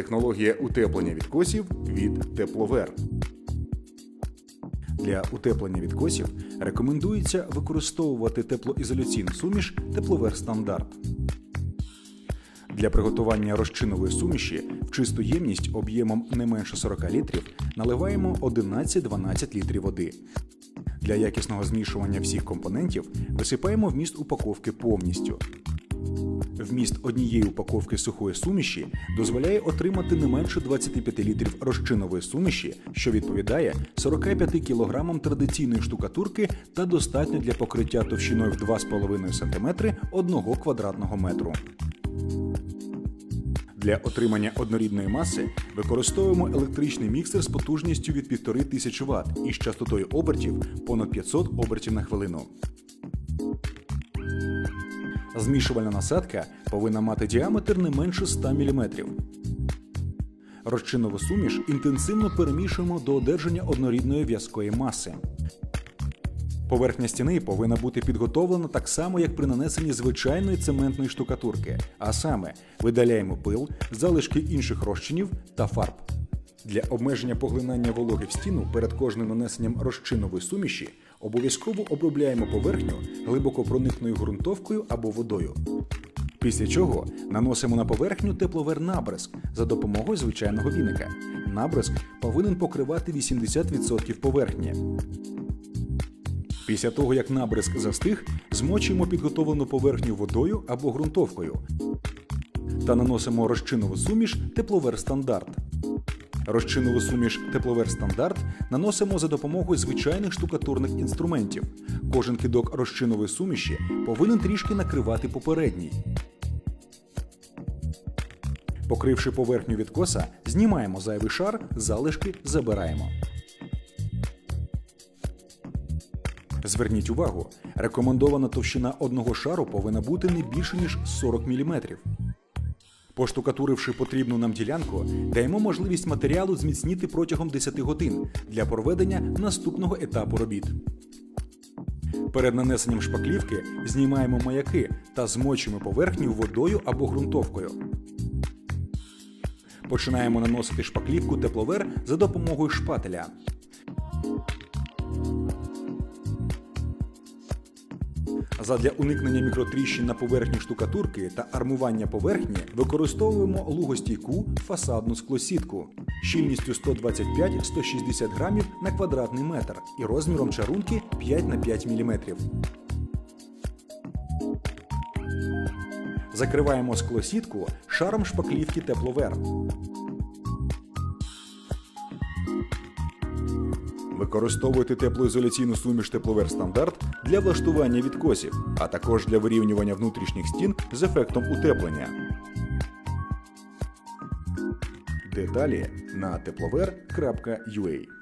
Технологія утеплення відкосів від Тепловер. Для утеплення відкосів рекомендується використовувати теплоізоляційну суміш Тепловер Стандарт. Для приготування розчинової суміші в чисту ємність об'ємом не менше 40 літрів наливаємо 11-12 літрів води. Для якісного змішування всіх компонентів висипаємо вміст упаковки повністю. Вміст однієї упаковки сухої суміші дозволяє отримати не менше 25 літрів розчинової суміші, що відповідає 45 кг традиційної штукатурки та достатньо для покриття товщиною в 2,5 см одного квадратного метру. Для отримання однорідної маси використовуємо електричний міксер з потужністю від 1500 Вт із частотою обертів понад 500 обертів на хвилину. Змішувальна насадка повинна мати діаметр не менше 100 мм. Розчинову суміш інтенсивно перемішуємо до одержання однорідної в'язкої маси. Поверхня стіни повинна бути підготовлена так само, як при нанесенні звичайної цементної штукатурки, а саме видаляємо пил, залишки інших розчинів та фарб. Для обмеження поглинання вологи в стіну перед кожним нанесенням розчинової суміші обов'язково обробляємо поверхню глибоко проникною ґрунтовкою або водою. Після чого наносимо на поверхню тепловер набризк за допомогою звичайного віника. Набризк повинен покривати 80% поверхні. Після того, як набризк застиг, змочуємо підготовлену поверхню водою або ґрунтовкою та наносимо розчинову суміш тепловер стандарт. Розчинову суміш тепловер стандарт наносимо за допомогою звичайних штукатурних інструментів. Кожен кидок розчинової суміші повинен трішки накривати попередній. Покривши поверхню відкоса, знімаємо зайвий шар, залишки забираємо. Зверніть увагу, рекомендована товщина одного шару повинна бути не більше ніж 40 мм. Поштукатуривши потрібну нам ділянку, даємо можливість матеріалу зміцніти протягом 10 годин для проведення наступного етапу робіт. Перед нанесенням шпаклівки знімаємо маяки та змочуємо поверхню водою або ґрунтовкою. Починаємо наносити шпаклівку тепловер за допомогою шпателя. Задля уникнення мікротріщин на поверхні штукатурки та армування поверхні використовуємо лугостійку фасадну склосітку щільністю 125-160 грамів на квадратний метр і розміром чарунки 5 на 5 мм. Закриваємо склосітку шаром шпаклівки тепловер. Використовуйте теплоізоляційну суміш тепловер стандарт для влаштування відкосів, а також для вирівнювання внутрішніх стін з ефектом утеплення. Деталі на тепловер.ua